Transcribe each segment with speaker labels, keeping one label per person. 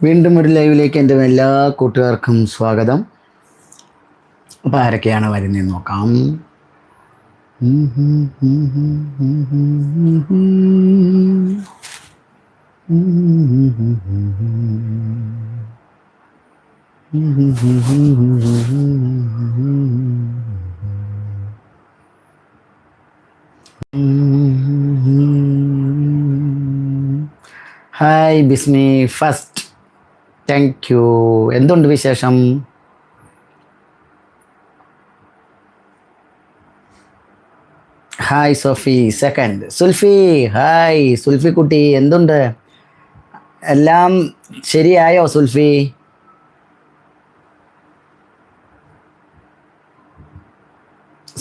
Speaker 1: വീണ്ടും ഒരു ലൈവിലേക്ക് എന്റെ എല്ലാ കൂട്ടുകാർക്കും സ്വാഗതം. അപ്പോൾ ആരൊക്കെയാണ് വരുന്നതെന്ന് നോക്കാം. Hi Bismi first thank you എന്തുണ്ട് വിശേഷം? Hi Sofi second Sulfi hi Sulfi കുട്ടി എന്തുണ്ട്? എല്ലാം ശരിയായോ സുൽഫി?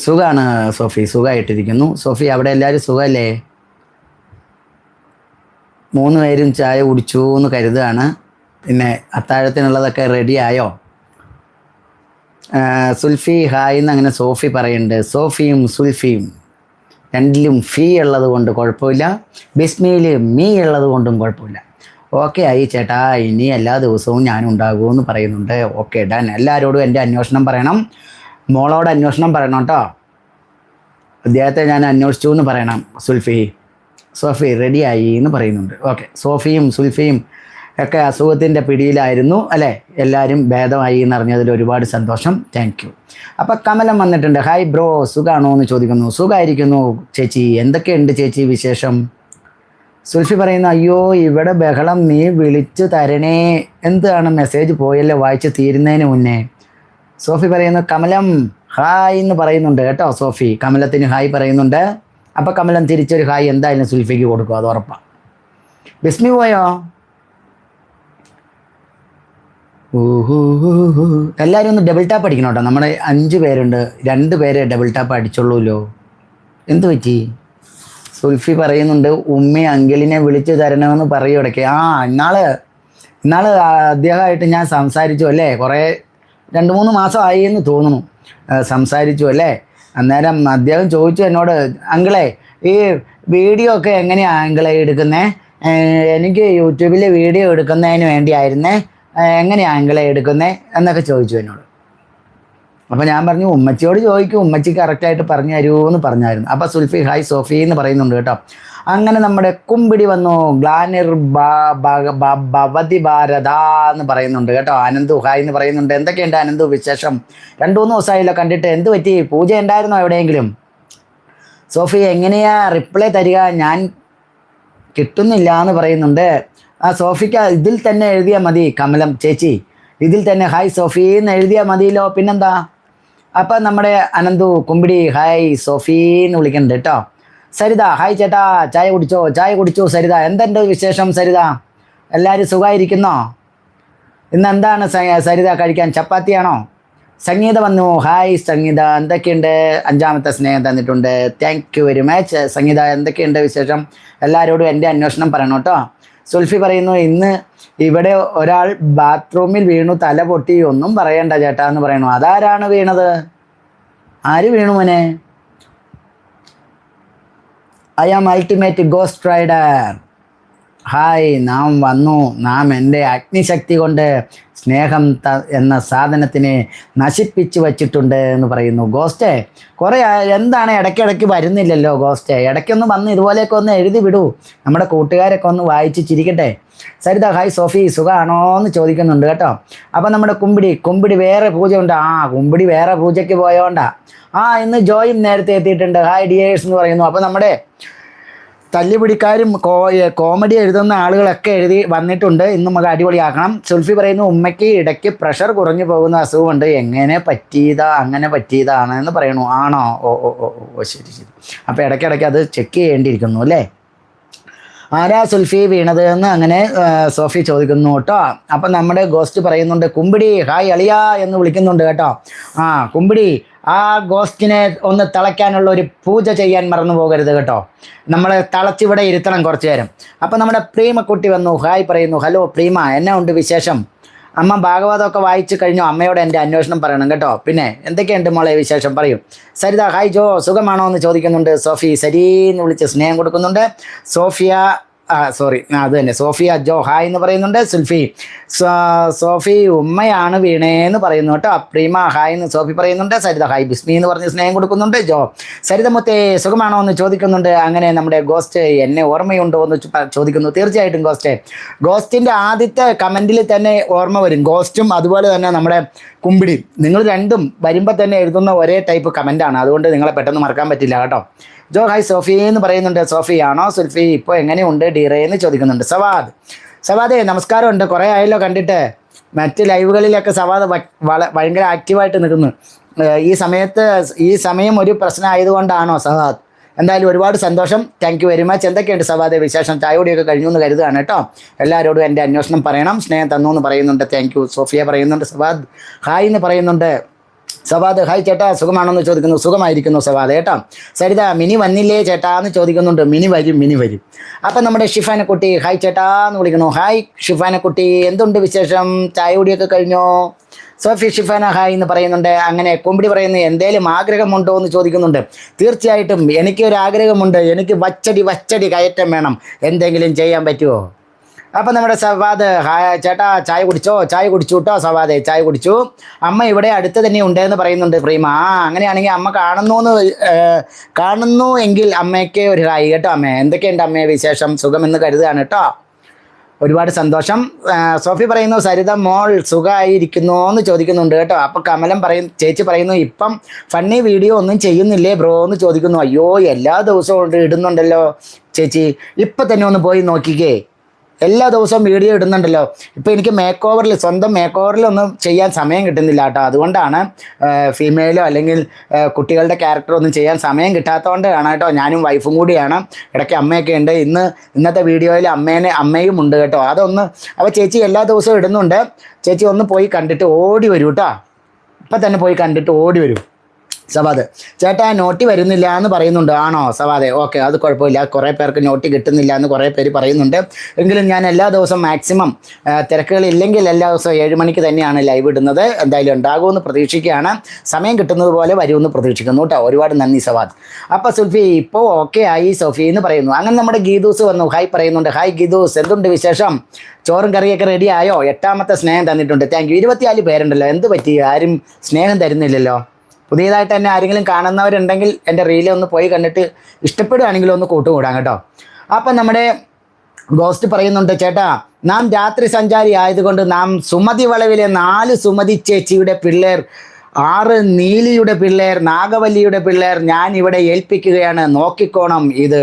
Speaker 1: സുഖാണ് സോഫി. സുഖമായിട്ടിരിക്കുന്നു സോഫി അവിടെ എല്ലാവരും സുഖമല്ലേ മൂന്ന് പേരും ചായ കുടിച്ചു എന്ന് കരുതുകയാണ്. പിന്നെ അത്താഴത്തിനുള്ളതൊക്കെ റെഡി ആയോ? ആ, സുൽഫി ഹായ് എന്ന് അങ്ങനെ സോഫി പറയുന്നുണ്ട് സോഫിയും സുൽഫിയും രണ്ടിലും ഫീ ഉള്ളത് കൊണ്ട് കുഴപ്പമില്ല. ബിസ്മിയിൽ മീ ഉള്ളത് കൊണ്ടും കുഴപ്പമില്ല. ഓക്കെ ആയി ചേട്ടാ. ഇനി എല്ലാ ദിവസവും ഞാൻ ഉണ്ടാകുമെന്ന് പറയുന്നുണ്ട്. ഓക്കെ ഡൻ എല്ലാവരോടും എന്റെ അന്വേഷണം പറയണം. മോളോട് അന്വേഷണം പറയണം കേട്ടോ അദ്ദേഹത്തെ ഞാൻ അന്വേഷിച്ചു എന്ന് പറയണം. സുൽഫി സോഫി റെഡിയായി എന്ന് പറയുന്നുണ്ട്. ഓക്കെ സോഫിയും സുൽഫിയും ഒക്കെ അസുഖത്തിന്റെ പിടിയിലായിരുന്നു അല്ലേ? എല്ലാവരും ഭേദമായി എന്ന് അറിഞ്ഞതിൽ ഒരുപാട് സന്തോഷം. താങ്ക് യു അപ്പം കമലം വന്നിട്ടുണ്ട്. ഹായ് ബ്രോ സുഖാണോ എന്ന് ചോദിക്കുന്നു. സുഖമായിരിക്കുന്നു ചേച്ചി. എന്തൊക്കെയുണ്ട് ചേച്ചി വിശേഷം? സുൽഫി പറയുന്നു അയ്യോ ഇവിടെ ബഹളം നീ വിളിച്ചു തരണേ. എന്താണ് മെസ്സേജ് പോയല്ലോ വായിച്ച് തീരുന്നതിന് മുന്നേ? സോഫി പറയുന്നു കമലം ഹായ് എന്ന് പറയുന്നുണ്ട് കേട്ടോ സോഫി. കമലത്തിന് ഹായ് പറയുന്നുണ്ട്. അപ്പം കമലം തിരിച്ചൊരു ഹായ് എന്തായാലും സുൽഫിക്ക് കൊടുക്കും അത് ഉറപ്പാണ് ബിസ്മി പോയോ? എല്ലാവരും ഒന്ന് ഡബിൾ ടാപ്പ് അടിക്കണം കേട്ടോ. നമ്മുടെ അഞ്ച് പേരുണ്ട്. രണ്ട് പേരെ ഡബിൾ ടാപ്പ് അടിച്ചുള്ളൂല്ലോ എന്ത് പറ്റി? സുൽഫി പറയുന്നുണ്ട് ഉമ്മ അങ്കിളിനെ വിളിച്ചു തരണമെന്ന് പറയൂ ഇടയ്ക്ക്. ആ ഇന്നാൾ ഇന്നാൾ അദ്ദേഹമായിട്ട് ഞാൻ സംസാരിച്ചു അല്ലേ? കുറേ രണ്ട് മൂന്ന് മാസം ആയി എന്ന് തോന്നുന്നു. സംസാരിച്ചു അല്ലേ? അന്നേരം അദ്ദേഹം ചോദിച്ചു എന്നോട് അങ്കിളെ ഈ വീഡിയോ ഒക്കെ എങ്ങനെയാണ് അങ്കിളെ എടുക്കുന്നേ? എനിക്ക് യൂട്യൂബിൽ വീഡിയോ എടുക്കുന്നതിന് വേണ്ടിയായിരുന്നേ. എങ്ങനെയാണ് ആംഗിളെ എടുക്കുന്നേ എന്നൊക്കെ ചോദിച്ചു എന്നോട്. അപ്പോൾ ഞാൻ പറഞ്ഞു ഉമ്മച്ചിയോട് ചോദിക്കും ഉമ്മച്ചി കറക്റ്റായിട്ട് പറഞ്ഞു തരുമോ എന്ന് പറഞ്ഞായിരുന്നു. അപ്പോൾ സുൽഫി ഹായ് സോഫി എന്ന് പറയുന്നുണ്ട് കേട്ടോ. അങ്ങനെ നമ്മുടെ കുമ്പിടി വന്നു ഗ്ലാനിർ ഭവതി ഭാരത എന്ന് പറയുന്നുണ്ട് കേട്ടോ. അനന്തു ഹായ് എന്ന് പറയുന്നുണ്ട്. എന്തൊക്കെയുണ്ട് അനന്തു വിശേഷം? രണ്ടു മൂന്ന് ദിവസമായില്ലോ കണ്ടിട്ട്. എന്ത് പറ്റി? പൂജ ഉണ്ടായിരുന്നോ എവിടെയെങ്കിലും? സോഫി എങ്ങനെയാ റിപ്ലൈ തരിക? ഞാൻ കിട്ടുന്നില്ല എന്ന് പറയുന്നുണ്ട്. ആ സോഫിക്ക് ഇതിൽ തന്നെ എഴുതിയാൽ മതി കമലം ചേച്ചി. ഇതിൽ തന്നെ ഹായ് സോഫി എന്ന് എഴുതിയാൽ മതിയല്ലോ പിന്നെന്താ? അപ്പം നമ്മുടെ അനന്തു കുമ്പിടി ഹായ് സോഫി എന്ന് വിളിക്കുന്നുണ്ട് കേട്ടോ. സരിത ഹായ് ചേട്ടാ ചായ കുടിച്ചോ? ചായ കുടിച്ചു സരിത. എന്തുണ്ട് വിശേഷം സരിത? എല്ലാവരും സുഖമായിരിക്കുന്നോ ഇന്ന് എന്താണ് സരിത കഴിക്കാൻ? ചപ്പാത്തിയാണോ? സംഗീത വന്നു. ഹായ് സംഗീത എന്തൊക്കെയുണ്ട്? അഞ്ചാമത്തെ സ്നേഹം തന്നിട്ടുണ്ട്. Thank you very much Sangeetha എന്തൊക്കെയുണ്ട് വിശേഷം? എല്ലാവരോടും എന്റെ അന്വേഷണം പറയണം കേട്ടോ. സുൽഫി പറയുന്നു ഇന്ന് ഇവിടെ ഒരാൾ ബാത്റൂമിൽ വീണു തല പൊട്ടി ഒന്നും പറയണ്ട ചേട്ടാ എന്ന് പറയണു അതാരാണ് വീണത്? ആര് വീണു മോനെ? I am ultimate ghost rider hi നാം വന്നു. നാം എന്റെ അഗ്നിശക്തി കൊണ്ട് സ്നേഹം ത എന്ന സാധനത്തിനെ നശിപ്പിച്ചു വച്ചിട്ടുണ്ട് എന്ന് പറയുന്നു. ഗോസ്റ്റേ കുറേ എന്താണ് ഇടയ്ക്കിടയ്ക്ക് വരുന്നില്ലല്ലോ ഗോസ്റ്റേ? ഇടയ്ക്കൊന്ന് വന്ന് ഇതുപോലെയൊക്കെ ഒന്ന് എഴുതി വിടൂ. നമ്മുടെ കൂട്ടുകാരൊക്കെ ഒന്ന് വായിച്ച് ചിരിക്കട്ടെ. സരിത ഹായ് സോഫി സുഖമാണോ എന്ന് ചോദിക്കുന്നുണ്ട് കേട്ടോ. അപ്പം നമ്മുടെ കുമ്പിടി കുമ്പിടി വേറെ പൂജ ഉണ്ട് ആ കുമ്പിടി വേറെ പൂജയ്ക്ക് പോയോണ്ടാ. ആ ഇന്ന് ജോയിൻ നേരത്തെ എത്തിയിട്ടുണ്ട്. ഹായ് ഡിയേഴ്സ് എന്ന് പറയുന്നു. അപ്പം നമ്മുടെ തല്ലുപിടിക്കാരും കോ കോമഡി എഴുതുന്ന ആളുകളൊക്കെ എഴുതി വന്നിട്ടുണ്ട്. ഇന്ന് നമുക്ക് അടിപൊളിയാക്കണം. സുൽഫി പറയുന്നു ഉമ്മയ്ക്ക് ഇടയ്ക്ക് പ്രഷർ കുറഞ്ഞു പോകുന്ന അസുഖമുണ്ട്. എങ്ങനെ പറ്റിയതാ? അങ്ങനെ പറ്റിയതാണ് എന്ന് പറയണു. ആണോ? ഓ ഓ ഓ ശരി ശരി. അപ്പോൾ ഇടയ്ക്കിടയ്ക്ക് അത് ചെക്ക് ചെയ്യേണ്ടിയിരിക്കുന്നു അല്ലേ? ആരാ സുൽഫി വീണത് എന്ന് അങ്ങനെ സോഫി ചോദിക്കുന്നു കേട്ടോ. അപ്പം നമ്മുടെ ഗോസ്റ്റ് പറയുന്നുണ്ട് കുമ്പിടി ഹായ് അളിയ എന്ന് വിളിക്കുന്നുണ്ട് കേട്ടോ. ആ കുമ്പിടി ആ ഗോസ്റ്റിനെ ഒന്ന് തിളയ്ക്കാനുള്ള ഒരു പൂജ ചെയ്യാൻ മറന്നു പോകരുത് കേട്ടോ. നമ്മൾ തിളച്ചിവിടെ ഇരുത്തണം കുറച്ചു നേരം. അപ്പം നമ്മുടെ പ്രീമക്കുട്ടി വന്നു ഹായ് പറയുന്നു ഹലോ പ്രീമ എന്നാ ഉണ്ട് വിശേഷം? അമ്മ ഭാഗവതമൊക്കെ വായിച്ചു കഴിഞ്ഞു. അമ്മയോട് എന്റെ അന്വേഷണം പറയണം കേട്ടോ. പിന്നെ എന്തൊക്കെയുണ്ട് മോളെ വിശേഷം? പറയും. സരിത ഹായ് ജോ സുഖമാണോ? എന്ന് ചോദിക്കുന്നുണ്ട് സോഫി. സരി എന്ന് വിളിച്ച് സ്നേഹം കൊടുക്കുന്നുണ്ട്. സോഫിയ സോറി അത് തന്നെ. സോഫിയ ജോ ഹായ് എന്ന് പറയുന്നുണ്ട്. സുൽഫി സോഫി ഉമ്മയാണ് വീണേന്ന് പറയുന്നു കേട്ടോ. പ്രീമ ഹായ് എന്ന് സോഫി പറയുന്നുണ്ട്. സരിത ഹായ് ബിസ്മി എന്ന് പറഞ്ഞ് സ്നേഹം കൊടുക്കുന്നുണ്ട്. ജോ സരിത സുഖമാണോ എന്ന് ചോദിക്കുന്നുണ്ട്. അങ്ങനെ നമ്മുടെ ഗോസ്റ്റ് എന്നെ ഓർമ്മയുണ്ടോ എന്ന് ചോദിക്കുന്നു. തീർച്ചയായിട്ടും ഗോസ്റ്റ്. ഗോസ്റ്റിന്റെ ആദ്യത്തെ കമന്റിൽ തന്നെ ഓർമ്മ വരും. ഗോസ്റ്റും അതുപോലെ തന്നെ നമ്മുടെ കുമ്പിടിയും നിങ്ങൾ രണ്ടും വരുമ്പോൾ തന്നെ എഴുതുന്ന ഒരേ ടൈപ്പ് കമന്റാണ് അതുകൊണ്ട് നിങ്ങളെ പെട്ടെന്ന് മറക്കാൻ പറ്റില്ല കേട്ടോ. ജോ ഹായ് സോഫി എന്ന് പറയുന്നുണ്ട്. സോഫി ആണോ? സുൽഫി ഇപ്പോൾ എങ്ങനെയുണ്ട്? ഡീറേ എന്ന് ചോദിക്കുന്നുണ്ട്. സവാദ്. സവാദേ നമസ്കാരമുണ്ട്. കുറേ ആയല്ലോ കണ്ടിട്ട്. മറ്റ് ലൈവുകളിലൊക്കെ സവാദ് ഭയങ്കര ആക്റ്റീവായിട്ട് നിൽക്കുന്നു. ഈ സമയത്ത് ഈ സമയം ഒരു പ്രശ്നമായതുകൊണ്ടാണോ സവാദ്? എന്തായാലും ഒരുപാട് സന്തോഷം. താങ്ക് യു വെരി മച്ച് എന്തൊക്കെയുണ്ട് സവാദ് വിശേഷം? ചായയോടെയൊക്കെ കഴിഞ്ഞു എന്ന് കരുതുകയാണ് കേട്ടോ. എല്ലാവരോടും എന്റെ അന്വേഷണം പറയണം. സ്നേഹം തന്നു എന്ന് പറയുന്നുണ്ട്. താങ്ക് യു സോഫിയ പറയുന്നുണ്ട്. സവാദ് ഹായ് എന്ന് പറയുന്നുണ്ട്. സവാദ് ഹായ് ചേട്ടാ സുഖമാണോന്ന് ചോദിക്കുന്നു. സുഖമായിരിക്കുന്നു സവാദ് ഏട്ടാ സരിത മിനി വന്നില്ലേ ചേട്ടാ എന്ന് ചോദിക്കുന്നുണ്ട്. മിനി വരും മിനി വരും. അപ്പം നമ്മുടെ ഷിഫാനെ കുട്ടി ഹായ് ചേട്ടാ എന്ന് വിളിക്കുന്നു. ഹായ് ഷിഫാനെ കുട്ടി എന്തുണ്ട് വിശേഷം? ചായ കുടിയൊക്കെ കഴിഞ്ഞോ? സോഫി ഷിഫാന ഹായ് എന്ന് പറയുന്നുണ്ട്. അങ്ങനെ കുമ്പിടി പറയുന്നത് എന്തേലും ആഗ്രഹമുണ്ടോ? എന്ന് ചോദിക്കുന്നുണ്ട്. തീർച്ചയായിട്ടും എനിക്ക് ഒരു ആഗ്രഹമുണ്ട് എനിക്ക് വച്ചടി വച്ചടി കയറ്റം വേണം. എന്തെങ്കിലും ചെയ്യാൻ പറ്റുമോ അപ്പം നമ്മുടെ സവാദ് ചേട്ടാ ചായ കുടിച്ചോ? ചായ കുടിച്ചു കേട്ടോ സവാദെ ചായ കുടിച്ചു. അമ്മ ഇവിടെ അടുത്ത് തന്നെ ഉണ്ടെന്ന് പറയുന്നുണ്ട് പ്രീമ. ആ അങ്ങനെയാണെങ്കിൽ അമ്മ കാണുന്നു എന്ന് കാണുന്നു എങ്കിൽ അമ്മയ്ക്ക് ഒരു ഹായ് കേട്ടോ അമ്മ. എന്തൊക്കെയുണ്ട് അമ്മയെ വിശേഷം? സുഖമെന്ന് കരുതുകയാണ് കേട്ടോ ഒരുപാട് സന്തോഷം. സോഫി പറയുന്നു സരിത മോൾ സുഖമായിരിക്കുന്നു എന്ന് ചോദിക്കുന്നുണ്ട് കേട്ടോ. അപ്പം കമലം പറയും ചേച്ചി പറയുന്നു ഇപ്പം ഫണ്ണി വീഡിയോ ഒന്നും ചെയ്യുന്നില്ലേ ബ്രോ എന്ന് ചോദിക്കുന്നു. അയ്യോ എല്ലാ ദിവസവും ഇടുന്നുണ്ടല്ലോ ചേച്ചി. ഇപ്പം തന്നെ ഒന്ന് പോയി നോക്കിക്കേ. എല്ലാ ദിവസവും വീഡിയോ ഇടുന്നുണ്ടല്ലോ. ഇപ്പം എനിക്ക് മേക്ക് ഓവറിൽ സ്വന്തം മേക്ക് ഓവറിൽ ഒന്നും ചെയ്യാൻ സമയം കിട്ടുന്നില്ല കേട്ടോ. അതുകൊണ്ടാണ് ഫീമെയിലോ അല്ലെങ്കിൽ കുട്ടികളുടെ ക്യാരക്ടർ ഒന്നും ചെയ്യാൻ സമയം കിട്ടാത്തതുകൊണ്ട് ആണ് കേട്ടോ. ഞാനും വൈഫും കൂടിയാണ്. ഇടയ്ക്ക് അമ്മയൊക്കെ ഉണ്ട്. ഇന്ന് ഇന്നത്തെ വീഡിയോയിൽ അമ്മേനെ അമ്മയും ഉണ്ട് കേട്ടോ. അതൊന്ന് അപ്പോൾ ചേച്ചി എല്ലാ ദിവസവും ഇടുന്നുണ്ട്. ചേച്ചി ഒന്ന് പോയി കണ്ടിട്ട് ഓടി വരൂ കേട്ടോ. ഇപ്പം തന്നെ പോയി കണ്ടിട്ട് ഓടി വരും. സവാദ് ചേട്ടാ നോട്ടി വരുന്നില്ല എന്ന് പറയുന്നുണ്ട്. ആണോ? സവാദെ ഓക്കെ അത് കുഴപ്പമില്ല. കുറേ പേർക്ക് നോട്ടി കിട്ടുന്നില്ല എന്ന് കുറേ പേര് പറയുന്നുണ്ട്. എങ്കിലും ഞാൻ എല്ലാ ദിവസവും മാക്സിമം തിരക്കുകളില്ലെങ്കിൽ എല്ലാ ദിവസവും ഏഴ് മണിക്ക് തന്നെയാണ് ലൈവ് ഇടുന്നത്. എന്തായാലും ഉണ്ടാകുമെന്ന് പ്രതീക്ഷിക്കുകയാണ്. സമയം കിട്ടുന്നത് പോലെ വരുമെന്ന് പ്രതീക്ഷിക്കുന്നു കേട്ടോ. ഒരുപാട് നന്ദി സവാദ്. അപ്പോൾ സുൽഫി ഇപ്പോൾ ഓക്കെ ആയി സോഫി എന്ന് പറയുന്നു. അങ്ങനെ നമ്മുടെ ഗീതൂസ് വന്നു. ഹായ് പറയുന്നുണ്ട്. ഹായ് ഗീതൂസ് എന്തുണ്ട് വിശേഷം? ചോറും കറിയൊക്കെ റെഡി ആയോ? എട്ടാമത്തെ സ്നേഹം തന്നിട്ടുണ്ട്. താങ്ക് യു ഇരുപത്തിനാല് പേരുണ്ടല്ലോ. എന്ത് പറ്റി? ആരും സ്നേഹം തരുന്നില്ലല്ലോ. പുതിയതായിട്ട് തന്നെ ആരെങ്കിലും കാണുന്നവരുണ്ടെങ്കിൽ എന്റെ റീലിൽ ഒന്ന് പോയി കണ്ടിട്ട് ഇഷ്ടപ്പെടുകയാണെങ്കിൽ ഒന്ന് കൂട്ടുകൂടാം കേട്ടോ. അപ്പം നമ്മുടെ ഗോസ്റ്റ് പറയുന്നുണ്ട് ചേട്ടാ നാം രാത്രി സഞ്ചാരി ആയതുകൊണ്ട് നാം സുമതി വളവിലെ നാല് സുമതി ചേച്ചിയുടെ പിള്ളേർ ആറ് നീലിയുടെ പിള്ളേർ നാഗവല്ലിയുടെ പിള്ളേർ ഞാൻ ഇവിടെ ഏൽപ്പിക്കുകയാണ്. നോക്കിക്കോണം ഇത്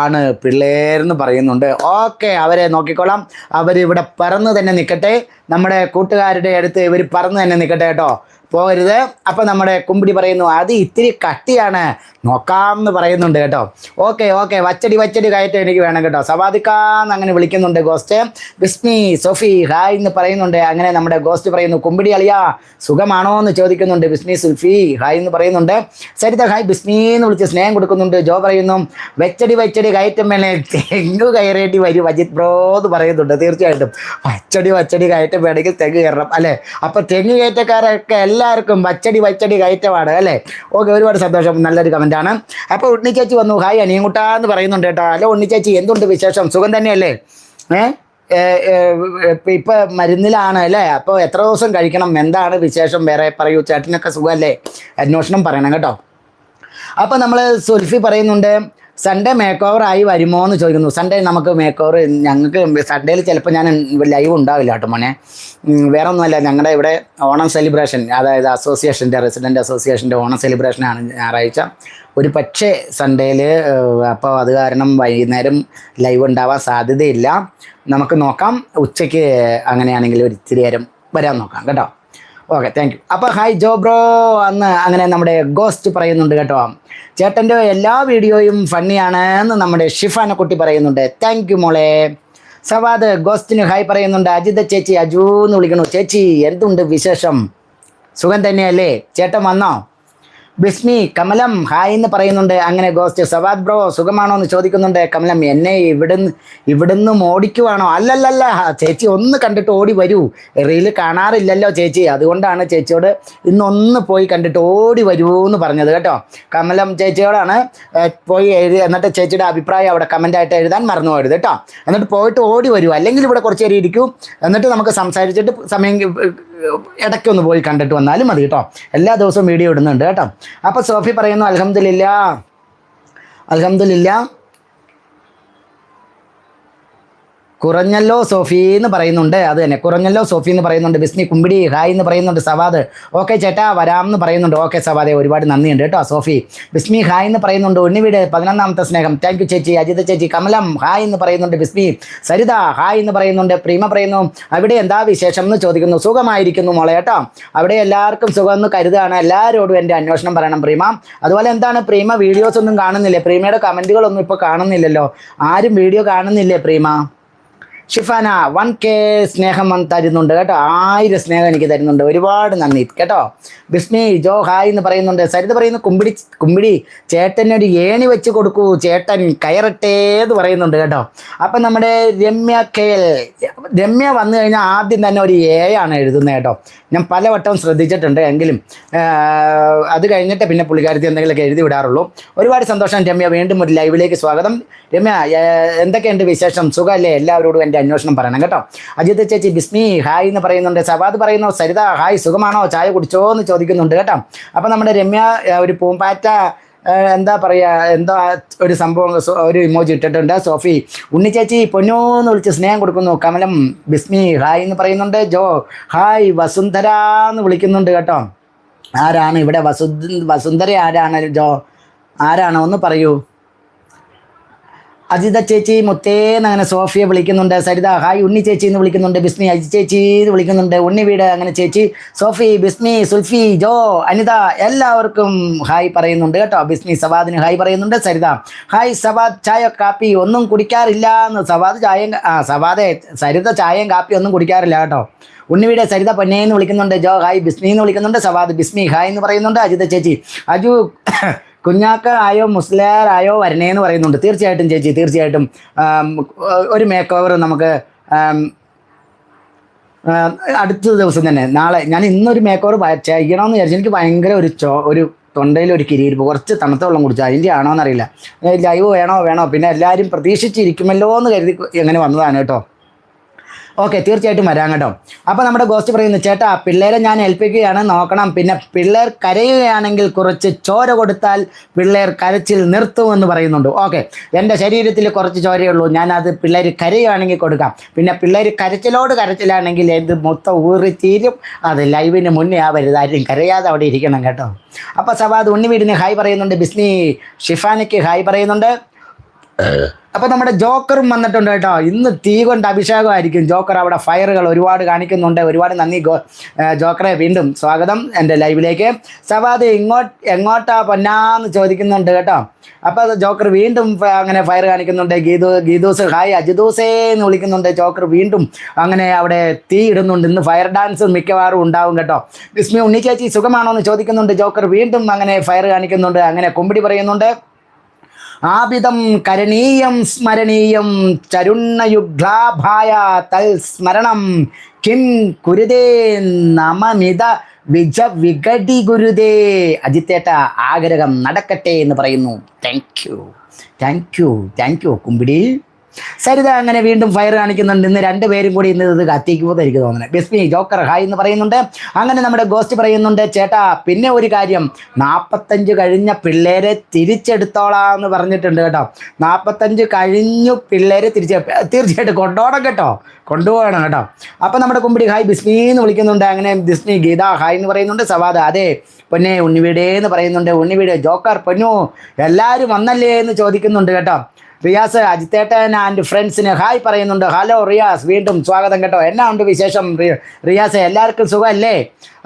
Speaker 1: ആണ് പിള്ളേർന്ന് പറയുന്നുണ്ട്. ഓക്കെ അവരെ നോക്കിക്കോളാം. അവരിവിടെ പറന്ന് തന്നെ നിൽക്കട്ടെ നമ്മുടെ കൂട്ടുകാരുടെ അടുത്ത് ഇവർ പറന്ന് തന്നെ നിൽക്കട്ടെ കേട്ടോ. പോകരുത്. അപ്പം നമ്മുടെ കുമ്പിടി പറയുന്നു അത് ഇത്തിരി കട്ടിയാണ്. നോക്കാം എന്ന് പറയുന്നുണ്ട് കേട്ടോ. Okay okay. വച്ചടി വച്ചടി കയറ്റം എനിക്ക് വേണം കേട്ടോ. സവാദിക്കാന്ന് അങ്ങനെ വിളിക്കുന്നുണ്ട് ഗോസ്റ്റ്. വിസ്മി സോഫി ഹായ് എന്ന് പറയുന്നുണ്ട്. അങ്ങനെ നമ്മുടെ ഗോസ്റ്റ് പറയുന്നു കുമ്പിടി അളിയാ സുഖമാണോ എന്ന് ചോദിക്കുന്നുണ്ട് ബിസ്മി സുൽഫി ഹായ് എന്ന് പറയുന്നുണ്ട്. സരിത ഹായ് ബിസ്മി എന്ന് വിളിച്ച് സ്നേഹം കൊടുക്കുന്നുണ്ട്. ജോ പറയുന്നു വെച്ചടി വെച്ചടി കയറ്റം വേണേ തെങ്ങ് കയറേണ്ടി വരും അജിത് ബ്രോ എന്ന് പറയുന്നുണ്ട്. തീർച്ചയായിട്ടും. വച്ചടി വച്ചടി കയറ്റം വേണമെങ്കിൽ തെങ്ങ് കയറണം. അല്ലേ? അപ്പൊ തെങ്ങ് കയറ്റക്കാരൊക്കെ എല്ലാവർക്കും വച്ചടി വച്ചടി കയറ്റമാണ് അല്ലേ? ഓക്കെ ഒരുപാട് സന്തോഷം നല്ലൊരു കമന്റ് ആണ്. അപ്പോൾ ഉണ്ണിച്ചേച്ചി വന്നു. ഹായ് അനിയൻകുട്ടാ എന്ന് പറയുന്നുണ്ട് കേട്ടോ. ഹലോ ഉണ്ണിച്ചേച്ചി എന്തുണ്ട് വിശേഷം? സുഖം തന്നെയല്ലേ? ഏ? ഇപ്പൊ മരുന്നിലാണ് അല്ലേ? അപ്പോൾ എത്ര ദിവസം കഴിക്കണം? എന്താണ് വിശേഷം? വേറെ പറയൂ. ചേട്ടനൊക്കെ സുഖമല്ലേ? അന്വേഷണം പറയണം കേട്ടോ. അപ്പോൾ നമ്മൾ സുൽഫി പറയുന്നുണ്ട് സൺഡേ മേക്ക് ഓവർ ആയി വരുമോ എന്ന് ചോദിക്കുന്നു. സൺഡേ നമുക്ക് മേക്ക് ഓവർ ഞങ്ങൾക്ക് സൺഡേയിൽ ചിലപ്പോൾ ഞാൻ ലൈവ് ഉണ്ടാവില്ല കേട്ടോ മോനെ. വേറെ ഒന്നുമല്ല ഞങ്ങളുടെ ഇവിടെ ഓണം സെലിബ്രേഷൻ അതായത് അസോസിയേഷന്റെ റെസിഡന്റ് അസോസിയേഷന്റെ ഓണം സെലിബ്രേഷനാണ് ഞായറാഴ്ച. ഒരു പക്ഷേ സൺഡേയിൽ അപ്പോൾ അത് കാരണം വൈകുന്നേരം ലൈവ് ഉണ്ടാവാൻ സാധ്യതയില്ല. നമുക്ക് നോക്കാം ഉച്ചയ്ക്ക് അങ്ങനെയാണെങ്കിൽ ഒരു ഇത്തിരി നേരം വരാൻ നോക്കാം കേട്ടോ. ഓക്കെ താങ്ക് യു അപ്പോൾ ഹായ് ജോ ബ്രോ അന്ന് അങ്ങനെ നമ്മുടെ ഗോസ്റ്റ് പറയുന്നുണ്ട് കേട്ടോ. ചേട്ടന്റെ എല്ലാ വീഡിയോയും ഫണ്ണിയാണ് എന്ന് നമ്മുടെ ഷിഫാനെ കുട്ടി പറയുന്നുണ്ട്. താങ്ക് യു മോളെ. സവാദ് ഗോസ്റ്റിന് ഹായ് പറയുന്നുണ്ട്. അജിത ചേച്ചി അജു എന്ന് വിളിക്കണു ചേച്ചി എന്തുണ്ട് വിശേഷം? സുഖം തന്നെയല്ലേ? ചേട്ടൻ വന്നോ? ബിസ്മി കമലം ഹായ് എന്ന് പറയുന്നുണ്ട്. അങ്ങനെ ഗോസ്റ്റ് സവാദ് ബ്രോ സുഖമാണോ എന്ന് ചോദിക്കുന്നുണ്ട്. കമലം എന്നെ ഇവിടുന്ന് ഇവിടുന്ന് ഓടിക്കുവാണോ അല്ലല്ലല്ല ചേച്ചി ഒന്ന് കണ്ടിട്ട് ഓടി വരൂ. റീൽ കാണാറില്ലല്ലോ ചേച്ചി. അതുകൊണ്ടാണ് ചേച്ചിയോട് ഇന്നൊന്ന് പോയി കണ്ടിട്ട് ഓടി വരൂ എന്ന് പറഞ്ഞത് കേട്ടോ. കമലം ചേച്ചിയോടാണ് പോയി എഴുതി എന്നിട്ട് ചേച്ചിയുടെ അഭിപ്രായം അവിടെ കമന്റ് ആയിട്ട് എഴുതാൻ മറന്നു പോയത് കേട്ടോ. എന്നിട്ട് പോയിട്ട് ഓടി വരൂ. അല്ലെങ്കിൽ ഇവിടെ കുറച്ച് നേരം ഇരിക്കൂ. എന്നിട്ട് നമുക്ക് സംസാരിച്ചിട്ട് സമയം ഇടയ്ക്കൊന്ന് പോയി കണ്ടിട്ട് വന്നാലും മതി കേട്ടോ. എല്ലാ ദിവസവും വീഡിയോ ഇടുന്നുണ്ട് കേട്ടോ. അപ്പോൾ സോഫി പറയുന്നു അലഹമില്ല അലഹമില്ല കുറഞ്ഞല്ലോ സോഫി എന്ന് പറയുന്നുണ്ട്. അത് തന്നെ. കുറഞ്ഞല്ലോ സോഫി എന്ന് പറയുന്നുണ്ട്. ബിസ്നി കുമ്പിടി ഹായ് എന്ന് പറയുന്നുണ്ട് സവാദ്. ഓക്കെ ചേട്ടാ വരാം എന്ന് പറയുന്നുണ്ട്. ഓക്കെ സവാദെ ഒരുപാട് നന്ദിയുണ്ട് കേട്ടോ സോഫി. ബിസ്മി ഹായ് എന്ന് പറയുന്നുണ്ട്. ഉണ്ണിവീട് പതിനൊന്നാമത്തെ സ്നേഹം. താങ്ക് യു ചേച്ചി. അജിത ചേച്ചി കമലം ഹായ് എന്ന് പറയുന്നുണ്ട് ബിസ്മി. സരിത ഹായ് എന്ന് പറയുന്നുണ്ട്. പ്രീമ പറയുന്നു. അവിടെ എന്താ വിശേഷം എന്ന് ചോദിക്കുന്നു. സുഖമായിരിക്കുന്നു മോളെ കേട്ടോ. അവിടെ എല്ലാവർക്കും സുഖം എന്ന് കരുതാണ് എല്ലാവരോടും എന്റെ അന്വേഷണം പറയണം പ്രീമ. അതുപോലെ എന്താണ് പ്രീമ? വീഡിയോസ് ഒന്നും കാണുന്നില്ലേ? പ്രീമയുടെ കമന്റുകളൊന്നും ഇപ്പോൾ കാണുന്നില്ലല്ലോ. ആരും വീഡിയോ കാണുന്നില്ലേ പ്രീമ? ഷിഫാന വൺ കെ സ്നേഹം തരുന്നുണ്ട് കേട്ടോ. ആയിരം സ്നേഹം എനിക്ക് തരുന്നുണ്ട്. ഒരുപാട് നന്ദി. കേട്ടോ? ബിസ്മി ജോ ഹായ് എന്ന് പറയുന്നുണ്ട്. സരിത പറയുന്നു കുമ്പിടി കുമ്പിടി ചേട്ടനൊരു ഏണി വെച്ച് കൊടുക്കൂ. ചേട്ടൻ കയറട്ടെ എന്ന് പറയുന്നുണ്ട് കേട്ടോ. അപ്പം നമ്മുടെ രമ്യ കെ രമ്യ വന്നു കഴിഞ്ഞാൽ ആദ്യം തന്നെ ഒരു എ ആണ് എഴുതുന്നത് കേട്ടോ. ഞാൻ പലവട്ടം ശ്രദ്ധിച്ചിട്ടുണ്ട് എങ്കിലും അത് കഴിഞ്ഞിട്ട് പിന്നെ പുള്ളിക്കാരത്തി എന്തെങ്കിലുമൊക്കെ എഴുതി വിടാറുള്ളൂ. ഒരുപാട് സന്തോഷം രമ്യ. വീണ്ടും ഒരു ലൈവിലേക്ക് സ്വാഗതം. രമ്യ എന്തൊക്കെയുണ്ട് വിശേഷം? സുഖമല്ലേ? എല്ലാവരോടും എന്റെ അന്വേഷണം പറയണം കേട്ടോ. അജിത് ചേച്ചി ബിസ്മി ഹായ് എന്ന് പറയുന്നുണ്ട്. സവാദ് പറയുന്നു സരിത ഹായ് സുഖമാണോ? ചായ കുടിച്ചോ എന്ന് ചോദിക്കുന്നുണ്ട് കേട്ടോ. അപ്പം നമ്മുടെ രമ്യ ഒരു പൂമ്പാറ്റ എന്താ പറയുക എന്താ ഒരു സംഭവം ഒരു ഇമോജി ഇട്ടിട്ടുണ്ട്. സോഫി ഉണ്ണി ചേച്ചി പൊന്നോ എന്ന് വിളിച്ച് സ്നേഹം കൊടുക്കുന്നു. കമലം ബിസ്മി ഹായ് എന്ന് പറയുന്നുണ്ട്. ജോ ഹായ് വസുന്ധര എന്ന് വിളിക്കുന്നുണ്ട് കേട്ടോ. ആരാണ് ഇവിടെ? വസു വസുന്ധര ആരാണ്? ജോ ആരാണോ? ഒന്ന് പറയൂ. അജിത ചേച്ചി മുത്തേന്ന് അങ്ങനെ സോഫിയെ വിളിക്കുന്നുണ്ട് സരിത ഹായ് ഉണ്ണി ചേച്ചി എന്ന് വിളിക്കുന്നുണ്ട് ബിസ്മി അജി ചേച്ചി എന്ന് വിളിക്കുന്നുണ്ട് ഉണ്ണി വീട് അങ്ങനെ ചേച്ചി സോഫി ബിസ്മി സുൽഫി ജോ അനിത എല്ലാവർക്കും ഹായ് പറയുന്നുണ്ട് കേട്ടോ. ബിസ്മി സവാദിന് ഹായ് പറയുന്നുണ്ട് സരിത ഹായ് സവാദ് ചായ കാപ്പി ഒന്നും കുടിക്കാറില്ല എന്ന് സവാദ് ചായയും ആ സവാദെ സരിത ചായയും കാപ്പി ഒന്നും കുടിക്കാറില്ല കേട്ടോ. ഉണ്ണിവിടെ സരിത പൊന്നേ എന്ന് വിളിക്കുന്നുണ്ട് ജോ ഹായ് ബിസ്മി എന്ന് വിളിക്കുന്നുണ്ട് സവാദ് ബിസ്മി ഹായ് എന്ന് പറയുന്നുണ്ട് അജിത ചേച്ചി അജു കുഞ്ഞാക്ക ആയോ വരണേന്ന് പറയുന്നുണ്ട്. തീർച്ചയായിട്ടും ചേച്ചി തീർച്ചയായിട്ടും. ഒരു മേക്ക് ഓവർ നമുക്ക് അടുത്ത ദിവസം തന്നെ. നാളെ ഞാൻ ഇന്നൊരു മേക്ക് ഓവർ ചെയ്യണമെന്ന് വിചാരിച്ചു. എനിക്ക് ഭയങ്കര ഒരു ചോ ഒരു തൊണ്ടയിൽ ഒരു കിരിയിരിപ്പ് കുറച്ച് തണുത്ത വെള്ളം കുടിച്ചു അതിന്റെ ആണോ എന്നറിയില്ല ലൈവ് വേണോ വേണോ? പിന്നെ എല്ലാവരും പ്രതീക്ഷിച്ചിരിക്കുമല്ലോ എന്ന് കരുതി എങ്ങനെ വന്നതാണ് കേട്ടോ. ഓക്കെ തീർച്ചയായിട്ടും വരാം കേട്ടോ. അപ്പോൾ നമ്മുടെ ഗോസ്റ്റ് പറയുന്നു ചേട്ടാ പിള്ളേരെ ഞാൻ ഏൽപ്പിക്കുകയാണ് നോക്കണം. പിന്നെ പിള്ളേർ കരയുകയാണെങ്കിൽ കുറച്ച് ചോര കൊടുത്താൽ പിള്ളേർ കരച്ചിൽ നിർത്തുമെന്ന് പറയുന്നുണ്ട്. ഓക്കെ എന്റെ ശരീരത്തിൽ കുറച്ച് ചോരയുള്ളൂ ഞാൻ അത് പിള്ളേർ കരയുകയാണെങ്കിൽ കൊടുക്കാം. പിന്നെ പിള്ളേർ കരച്ചിലോട് കരച്ചിലാണെങ്കിൽ എന്ത് മൊത്തം ഊറി തീരും. അത് ലൈവിന് മുന്നേ ആവരുത്. ആരും കരയാതെ അവിടെ ഇരിക്കണം കേട്ടോ. അപ്പോൾ സവാദ് ഉണ്ണിവീടിന് ഹായ് പറയുന്നുണ്ട്. ബിസ്നി ഷിഫാനയ്ക്ക് ഹായ് പറയുന്നുണ്ട്. അപ്പൊ നമ്മുടെ ജോക്കറും വന്നിട്ടുണ്ട് കേട്ടോ. ഇന്ന് തീ കൊണ്ട് അഭിഷേകമായിരിക്കും. ജോക്കർ അവിടെ ഫയറുകൾ ഒരുപാട് കാണിക്കുന്നുണ്ട്. ഒരുപാട് നന്ദി ജോക്കറെ വീണ്ടും സ്വാഗതം എന്റെ ലൈവിലേക്ക്. സവാദ് ഇങ്ങോട്ട് എങ്ങോട്ടാ പൊന്നാന്ന് ചോദിക്കുന്നുണ്ട് കേട്ടോ. അപ്പോൾ ജോക്കർ വീണ്ടും അങ്ങനെ ഫയർ കാണിക്കുന്നുണ്ട്. ഗീതു ഗീതൂസ് ഹായ് അജിദൂസേ എന്ന് വിളിക്കുന്നുണ്ട്. ജോക്കർ വീണ്ടും അങ്ങനെ അവിടെ തീ ഇടുന്നുണ്ട്. ഇന്ന് ഫയർ ഡാൻസ് മിക്കവാറും ഉണ്ടാവും കേട്ടോ. വിസ്മി ഉണ്ണി ചേച്ചി സുഖമാണോ എന്ന് ചോദിക്കുന്നുണ്ട്. ജോക്കർ വീണ്ടും അങ്ങനെ ഫയർ കാണിക്കുന്നുണ്ട്. അങ്ങനെ കുമ്പിടി പറയുന്നുണ്ട്. ആപിതം കരണീയം സ്മരണീയം ചരുണ്ണയുഗ്ലാഭായ തൽ സ്മരണം കിം കുരുതേ നമമിത വിജ വികടി ഗുരുദേ അജിത്തേട്ട ആഗ്രഹം നടക്കട്ടെ എന്ന് പറയുന്നു. Thank you thank you thank you Kumbidi. Saritha അങ്ങനെ വീണ്ടും ഫയർ കാണിക്കുന്നുണ്ട്. ഇന്ന് രണ്ടുപേരും കൂടി ഇന്ന് ഇത് കത്തിക്കുമ്പോൾ എനിക്ക് തോന്നുന്നത് ബിസ്മി ജോക്കർ ഹായ് എന്ന് പറയുന്നുണ്ട്. അങ്ങനെ നമ്മുടെ ഗോസ്റ്റ് പറയുന്നുണ്ട് ചേട്ടാ പിന്നെ ഒരു കാര്യം. നാൽപ്പത്തഞ്ച് കഴിഞ്ഞ പിള്ളേരെ തിരിച്ചെടുത്തോളാം എന്ന് പറഞ്ഞിട്ടുണ്ട് കേട്ടോ. നാൽപ്പത്തഞ്ച് കഴിഞ്ഞു പിള്ളേരെ തിരിച്ച് തീർച്ചയായിട്ടും കൊണ്ടുപോകണം കേട്ടോ. കൊണ്ടുപോകണം കേട്ടോ. അപ്പം നമ്മുടെ കുമ്പിടി ഹായ് ബിസ്മി എന്ന് വിളിക്കുന്നുണ്ട്. അങ്ങനെ ബിസ്മി ഗീത ഹായ് എന്ന് പറയുന്നുണ്ട്. സവാദ അതെ പൊന്നെ ഉണ്ണിവീടേ എന്ന് പറയുന്നുണ്ട്. ഉണ്ണിവീട് ജോക്കർ പൊന്നു എല്ലാവരും വന്നല്ലേ എന്ന് ചോദിക്കുന്നുണ്ട് കേട്ടോ. റിയാസ് അജിത്തേട്ടൻ ആൻഡ് ഫ്രണ്ട്സിന് ഹായ് പറയുന്നുണ്ട്. ഹലോ റിയാസ്. വീണ്ടും സ്വാഗതം കേട്ടോ. എന്നാ ഉണ്ട് വിശേഷം? റിയാസ് എല്ലാവർക്കും സുഖമല്ലേ?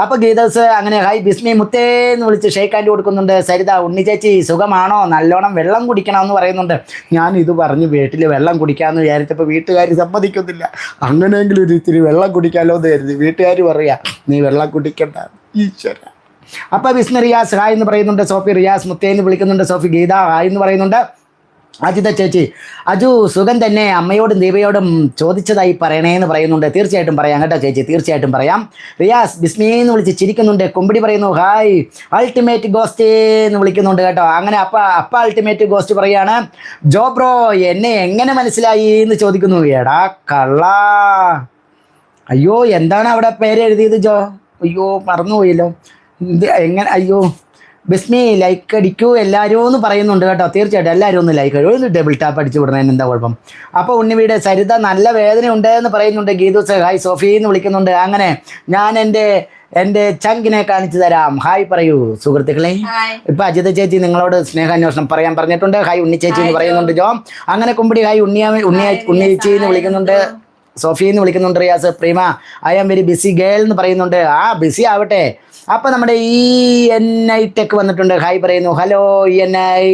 Speaker 1: അപ്പോൾ ഗീതസ് അങ്ങനെ ഹായ് ബിസ്മി മുത്തേ എന്ന് വിളിച്ച് ഷെയ്ക്ക് ഹാൻഡ് കൊടുക്കുന്നുണ്ട്. സരിത ഉണ്ണി ചേച്ചി സുഖമാണോ? നല്ലോണം വെള്ളം കുടിക്കണം എന്ന് പറയുന്നുണ്ട്. ഞാൻ ഇത് പറഞ്ഞ് വീട്ടിൽ വെള്ളം കുടിക്കാമെന്ന് വിചാരിച്ചപ്പോൾ വീട്ടുകാർ സമ്മതിക്കുന്നില്ല അങ്ങനെയെങ്കിലും ഒരു ഇത്തിരി വെള്ളം കുടിക്കാമല്ലോ എന്ന് കരുതി. വീട്ടുകാർ പറയാ നീ വെള്ളം കുടിക്കണ്ട ഈശ്വര. അപ്പോൾ വിസ്മി റിയാസ് ഹായ് എന്ന് പറയുന്നുണ്ട്. സോഫി റിയാസ് മുത്തേ എന്ന് വിളിക്കുന്നുണ്ട്. സോഫി ഗീത ഹായ് എന്ന് പറയുന്നുണ്ട്. അജിത ചേച്ചി അജു സുഖം തന്നെ അമ്മയോടും ദീപയോടും ചോദിച്ചതായി പറയണേ എന്ന് പറയുന്നുണ്ട്. തീർച്ചയായിട്ടും പറയാം കേട്ടോ ചേച്ചി തീർച്ചയായിട്ടും പറയാം. റിയാസ് ബിസ്മി എന്ന് വിളിച്ച് ചിരിക്കുന്നുണ്ട്. കുമ്പിടി പറയുന്നു ഹായ് അൾട്ടിമേറ്റ് ഗോസ്റ്റ് എന്ന് വിളിക്കുന്നുണ്ട് കേട്ടോ. അങ്ങനെ അപ്പ അപ്പ അൾട്ടിമേറ്റ് ഗോസ്റ്റ് പറയാണ് ജോ ബ്രോ എന്നെ എങ്ങനെ മനസ്സിലായി? എന്ന് ചോദിക്കുന്നു. എടാ കള്ള. അയ്യോ എന്താണ് അവിടെ പേര് എഴുതിയത് ജോ? അയ്യോ മറന്നുപോയല്ലോ. ഇത് എങ്ങനെ അയ്യോ. ബിസ്മി ലൈക്ക് അടിക്കൂ എല്ലാവരും എന്ന് പറയുന്നുണ്ട് കേട്ടോ. തീർച്ചയായിട്ടും എല്ലാവരും ഒന്ന് ലൈക്ക് അടിക്കും. ഒരു ഡബിൾ ടാപ്പ് അടിച്ചു വിടുന്നതിന് എന്താ കുഴപ്പം? അപ്പോൾ ഉണ്ണിവീട് സരിത നല്ല വേദനയുണ്ട് എന്ന് പറയുന്നുണ്ട്. ഗീതൂസ് ഹായ് സോഫി എന്ന് വിളിക്കുന്നുണ്ട്. അങ്ങനെ ഞാൻ എന്റെ എന്റെ ചങ്കിനെ കാണിച്ചു തരാം. ഹായ് പറയൂ സുഹൃത്തുക്കളെ. ഇപ്പൊ അജിത ചേച്ചി നിങ്ങളോട് സ്നേഹാന്വേഷണം പറയാൻ പറഞ്ഞിട്ടുണ്ട്. ഹായ് ഉണ്ണി ചേച്ചി എന്ന് പറയുന്നുണ്ട്. ജോ അങ്ങനെ കുമ്പിടി ഹായ് ഉണ്ണിയ ഉണ്ണി ഉണ്ണി ചേച്ചി എന്ന് വിളിക്കുന്നുണ്ട്. സോഫി എന്ന് വിളിക്കുന്നുണ്ട് Riyas Preema I am very busy girl എന്ന് പറയുന്നുണ്ട്. ആ ബിസി ആവട്ടെ. അപ്പൊ നമ്മുടെ ഇ എൻ ഐ ടെക് വന്നിട്ടുണ്ട്. ഹായ് പറയുന്നു. ഹലോ ഇ എൻ ഐ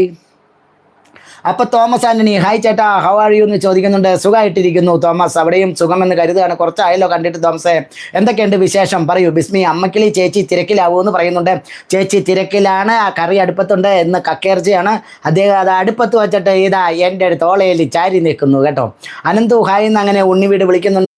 Speaker 1: അപ്പൊ തോമസ് ആന്റണി ഹായ് ചേട്ടാ ഹൗ ആർ യു എന്ന് ചോദിക്കുന്നുണ്ട്. സുഖമായിട്ടിരിക്കുന്നു തോമസ്. അവിടെയും സുഖമെന്ന് കരുതുകയാണ്. കുറച്ചായല്ലോ കണ്ടിട്ട് തോമസേ. എന്തൊക്കെയുണ്ട് വിശേഷം? പറയൂ. ബിസ്മി അമ്മക്കിളി ചേച്ചി തിരക്കിലാവൂ എന്ന് പറയുന്നുണ്ട്. ചേച്ചി തിരക്കിലാണ്. കറി അടുപ്പത്തുണ്ട് എന്ന് കക്കേർച്ചയാണ് അദ്ദേഹം അത് അടുപ്പത്ത് വെച്ചിട്ട് ഇതാ എന്റെ അടുത്ത് ഓളയിൽ ചാരി നിൽക്കുന്നു കേട്ടോ. അനന്തു ഹായ് എന്ന് അങ്ങനെ ഉണ്ണിവീട് വിളിക്കുന്നുണ്ട്.